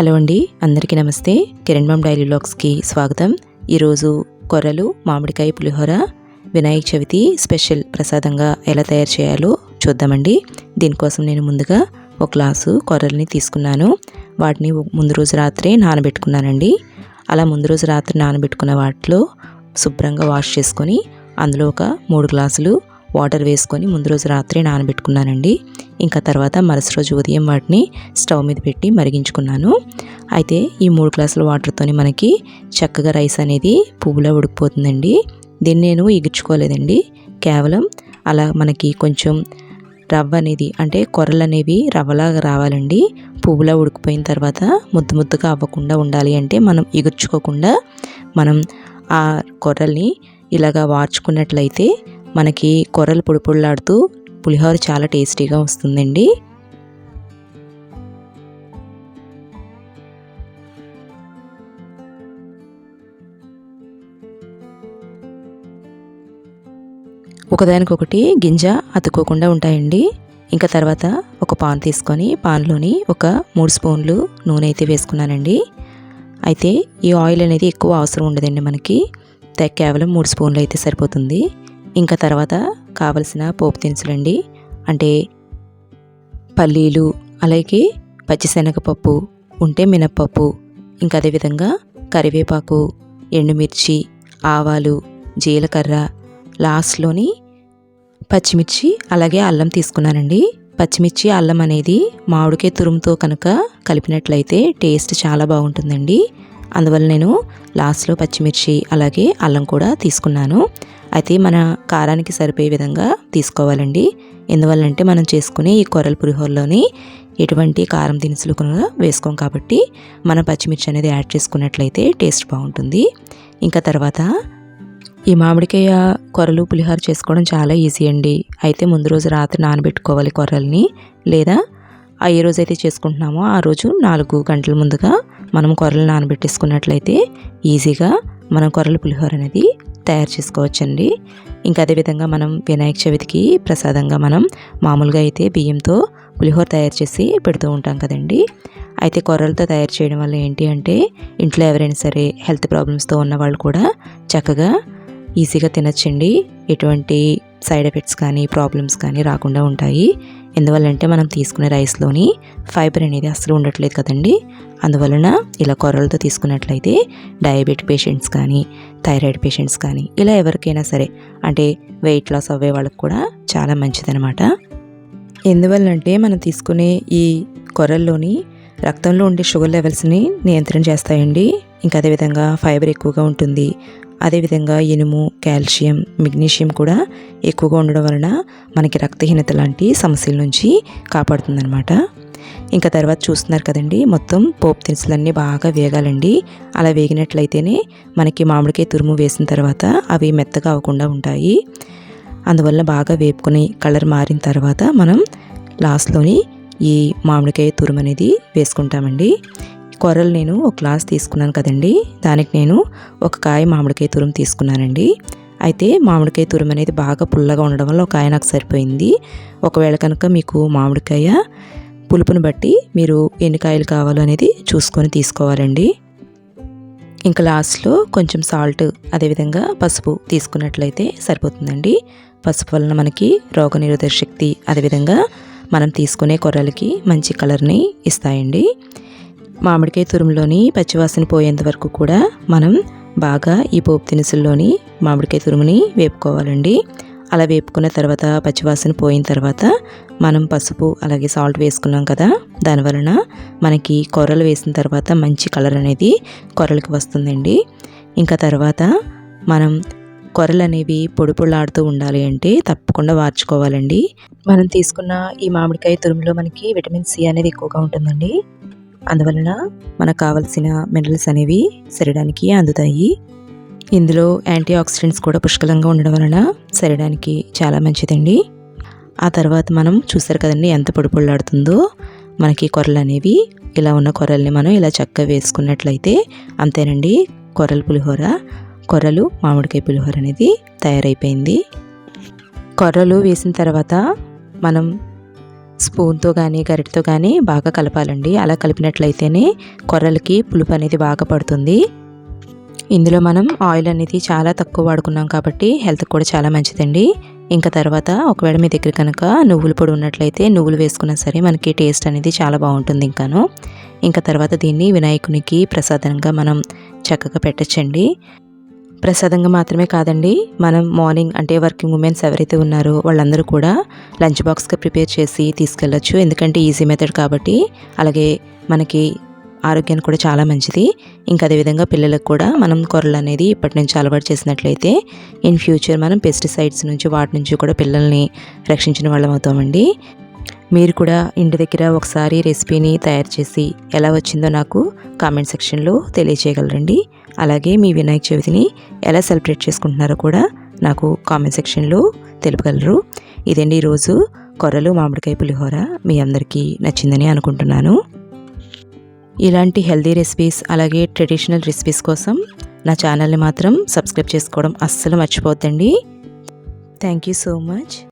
Hello అండి అందరికీ నమస్తే. కిరణ్ మామ్ డైలీ స్వాగతం. ఈరోజు కొర్రలు మామిడికాయ పులిహోర వినాయక చవితి స్పెషల్ ప్రసాదంగా ఎలా తయారు చేయాలో చూద్దామండి. దీనికోసం నేను ముందుగా ఒక గ్లాసు కొర్రల్ని తీసుకున్నాను. వాటిని ముందు రోజు రాత్రే నానబెట్టుకున్నానండి. అలా ముందు రోజు రాత్రి నానబెట్టుకున్న వాటిలో శుభ్రంగా వాష్ చేసుకొని అందులో ఒక మూడు గ్లాసులు వాటర్ వేసుకొని ముందు రోజు రాత్రి నానబెట్టుకున్నానండి. ఇంకా తర్వాత మరుసటి రోజు ఉదయం వాటిని స్టవ్ మీద పెట్టి మరిగించుకున్నాను. అయితే ఈ మూడు గ్లాసుల వాటర్తోనే మనకి చక్కగా రైస్ అనేది పువ్వులా ఉడికిపోతుందండి. దీన్ని నేను ఇగుచ్చుకోలేదండి కేవలం అలా మనకి కొంచెం రవ్వ అనేది అంటే కొర్రలు అనేవి రవ్వలాగా రావాలండి. పువ్వులా ఉడికిపోయిన తర్వాత ముద్దు ముద్దుగా అవ్వకుండా ఉండాలి అంటే మనం ఎగుర్చుకోకుండా మనం ఆ కొర్రల్ని ఇలాగా వార్చుకున్నట్లయితే మనకి కొర్రలు పొడిపొడలాడుతూ పులిహోర చాలా టేస్టీగా వస్తుందండి. ఒకదానికొకటి గింజ అతుక్కోకుండా ఉంటాయండి. ఇంకా తర్వాత ఒక పాన్ తీసుకొని పాన్లోని ఒక మూడు స్పూన్లు నూనె అయితే వేసుకున్నానండి. అయితే ఈ ఆయిల్ అనేది ఎక్కువ అవసరం ఉండదండి మనకి. కేవలం మూడు స్పూన్లు అయితే సరిపోతుంది. ఇంకా తర్వాత కావలసిన పోపు దినుసులండి. అంటే పల్లీలు అలాగే పచ్చిశనగపప్పు ఉంటే మినప్పప్పు ఇంకా అదేవిధంగా కరివేపాకు ఎండుమిర్చి ఆవాలు జీలకర్ర లాస్ట్లోని పచ్చిమిర్చి అలాగే అల్లం తీసుకున్నానండి. పచ్చిమిర్చి అల్లం అనేది మామిడికాయ తురుముతో కనుక కలిపినట్లయితే టేస్ట్ చాలా బాగుంటుందండి. అందువల్ల నేను లాస్ట్లో పచ్చిమిర్చి అలాగే అల్లం కూడా తీసుకున్నాను. అయితే మన కారానికి సరిపోయే విధంగా తీసుకోవాలండి. ఎందువల్లంటే మనం చేసుకునే ఈ కొరల పులిహోరలోని ఎటువంటి కారం దినుసులు కూడా వేసుకోం కాబట్టి మనం పచ్చిమిర్చి అనేది యాడ్ చేసుకున్నట్లయితే టేస్ట్ బాగుంటుంది. ఇంకా తర్వాత ఈ మామిడికాయ కొరలు పులిహోర చేసుకోవడం చాలా ఈజీ అండి. అయితే ముందు రోజు రాత్రి నానబెట్టుకోవాలి కొర్రల్ని లేదా ఆ ఏ అయితే చేసుకుంటున్నామో ఆ రోజు నాలుగు గంటల ముందుగా మనం కొర్రలు నానబెట్టేసుకున్నట్లయితే ఈజీగా మనం కొర్రల పులిహోర అనేది తయారు చేసుకోవచ్చండి. ఇంకా అదేవిధంగా మనం వినాయక చవితికి ప్రసాదంగా మనం మామూలుగా అయితే బియ్యంతో పులిహోర తయారు చేసి పెడుతూ ఉంటాం కదండి. అయితే కొర్రలతో తయారు చేయడం వల్ల ఏంటి అంటే ఇంట్లో ఎవరైనా సరే హెల్త్ ప్రాబ్లమ్స్తో ఉన్న వాళ్ళు కూడా చక్కగా ఈజీగా తినచ్చండి. ఎటువంటి సైడ్ ఎఫెక్ట్స్ కానీ ప్రాబ్లమ్స్ కానీ రాకుండా ఉంటాయి. ఎందువల్లంటే మనం తీసుకునే రైస్లోని ఫైబర్ అనేది అసలు ఉండట్లేదు కదండి. అందువలన ఇలా కొర్రలతో తీసుకున్నట్లయితే డయాబెటిక్ పేషెంట్స్ కానీ థైరాయిడ్ పేషెంట్స్ కానీ ఇలా ఎవరికైనా సరే అంటే వెయిట్ లాస్ అవ్వే వాళ్ళకి కూడా చాలా మంచిదనమాట ఎందువల్లంటే మనం తీసుకునే ఈ కొర్రల్లోని రక్తంలో ఉండే షుగర్ లెవెల్స్ని నియంత్రణ చేస్తాయండి. ఇంకా అదేవిధంగా ఫైబర్ ఎక్కువగా ఉంటుంది. అదేవిధంగా ఇనుము కాల్షియం మెగ్నీషియం కూడా ఎక్కువగా ఉండడం వలన మనకి రక్తహీనత లాంటి సమస్యల నుంచి కాపాడుతుందనమాట ఇంకా తర్వాత చూస్తున్నారు కదండి మొత్తం పోపు దినుసులన్నీ బాగా వేగాలండి. అలా వేగినట్లయితేనే మనకి మామిడికాయ తురుము వేసిన తర్వాత అవి మెత్తగా అవ్వకుండా ఉంటాయి. అందువల్ల బాగా వేపుకొని కలర్ మారిన తర్వాత మనం లాస్ట్లోని ఈ మామిడికాయ తురుము అనేది వేసుకుంటామండి. కొరలు నేను ఒక గ్లాస్ తీసుకున్నాను కదండి. దానికి నేను ఒక కాయ మామిడికాయ తురుము తీసుకున్నానండి. అయితే మామిడికాయ తురుము అనేది బాగా పుల్లగా ఉండడం వల్ల ఒక కాయ నాకు సరిపోయింది. ఒకవేళ కనుక మీకు మామిడికాయ పులుపుని బట్టి మీరు ఎన్ని కాయలు కావాలో అనేది చూసుకొని తీసుకోవాలండి. ఇంకా లాస్ట్లో కొంచెం సాల్ట్ అదేవిధంగా పసుపు తీసుకున్నట్లయితే సరిపోతుందండి. పసుపు వలన మనకి రోగనిరోధక శక్తి అదేవిధంగా మనం తీసుకునే కొర్రలకి మంచి కలర్ని ఇస్తాయండి. మామిడికాయ తురుములోని పచ్చివాసన పోయేంత వరకు కూడా మనం బాగా ఈ పోపు దినుసుల్లోని మామిడికాయ తురుముని వేపుకోవాలండి. అలా వేపుకున్న తర్వాత పచ్చివాసన పోయిన తర్వాత మనం పసుపు అలాగే సాల్ట్ వేసుకున్నాం కదా దానివలన మనకి కొర్రలు వేసిన తర్వాత మంచి కలర్ అనేది కొర్రలకి వస్తుందండి. ఇంకా తర్వాత మనం కొరలు అనేవి పొడి పొడిలాడుతూ ఉండాలి అంటే తప్పకుండా వార్చుకోవాలండి. మనం తీసుకున్న ఈ మామిడికాయ తురుములో మనకి విటమిన్ సి అనేది ఎక్కువగా ఉంటుందండి. అందువలన మనకు కావలసిన మినరల్స్ అనేవి శరీరానికి అందుతాయి. ఇందులో యాంటీ ఆక్సిడెంట్స్ కూడా పుష్కలంగా ఉండడం వలన శరీరానికి చాలా మంచిదండి. ఆ తర్వాత మనం చూసారు కదండి ఎంత పొడి మనకి కొర్రలు అనేవి ఇలా ఉన్న కొర్రల్ని మనం ఇలా చక్కగా వేసుకున్నట్లయితే అంతేనండి. కొర్రల పులిహోర కొర్రలు మామిడికాయ పులిహోర అనేది తయారైపోయింది. కొర్రలు వేసిన తర్వాత మనం స్పూన్తో కానీ గరిటతో కానీ బాగా కలపాలండి. అలా కలిపినట్లయితేనే కొర్రలకి పులుపు అనేది బాగా పడుతుంది. ఇందులో మనం ఆయిల్ అనేది చాలా తక్కువ వాడుకున్నాం కాబట్టి హెల్త్ కూడా చాలా మంచిదండి. ఇంకా తర్వాత ఒకవేళ మీ దగ్గర కనుక నువ్వుల పొడి ఉన్నట్లయితే నువ్వులు వేసుకున్నా సరే మనకి టేస్ట్ అనేది చాలా బాగుంటుంది ఇంకాను. ఇంకా తర్వాత దీన్ని వినాయకునికి ప్రసాదంగా మనం చక్కగా పెట్టచ్చండి. ప్రసాదంగా మాత్రమే కాదండి మనం మార్నింగ్ అంటే వర్కింగ్ ఉమెన్స్ ఎవరైతే ఉన్నారో వాళ్ళందరూ కూడా లంచ్ బాక్స్గా ప్రిపేర్ చేసి తీసుకెళ్ళచ్చు. ఎందుకంటే ఈజీ మెథడ్ కాబట్టి. అలాగే మనకి ఆరోగ్యానికి కూడా చాలా మంచిది. ఇంకా అదేవిధంగా పిల్లలకు కూడా మనం కొరలు అనేది ఇప్పటి నుంచి అలవాటు చేసినట్లయితే ఇన్ ఫ్యూచర్ మనం పెస్టిసైడ్స్ నుంచి వాటి నుంచి కూడా పిల్లల్ని రక్షించిన వాళ్ళం అవుతామండి. మీరు కూడా ఇంటి దగ్గర ఒకసారి రెసిపీని తయారు చేసి ఎలా వచ్చిందో నాకు కామెంట్ సెక్షన్లో తెలియచేయగలరండి. అలాగే మీ వినాయక చవితిని ఎలా సెలబ్రేట్ చేసుకుంటున్నారో కూడా నాకు కామెంట్ సెక్షన్లో తెలుపగలరు. ఇదండి ఈరోజు కొర్రలు మామిడికాయ పులిహోర మీ అందరికీ నచ్చిందని అనుకుంటున్నాను. ఇలాంటి హెల్తీ రెసిపీస్ అలాగే ట్రెడిషనల్ రెసిపీస్ కోసం నా ఛానల్ని మాత్రం సబ్స్క్రైబ్ చేసుకోవడం అస్సలు మర్చిపోద్దండి థ్యాంక్ యూ సో మచ్.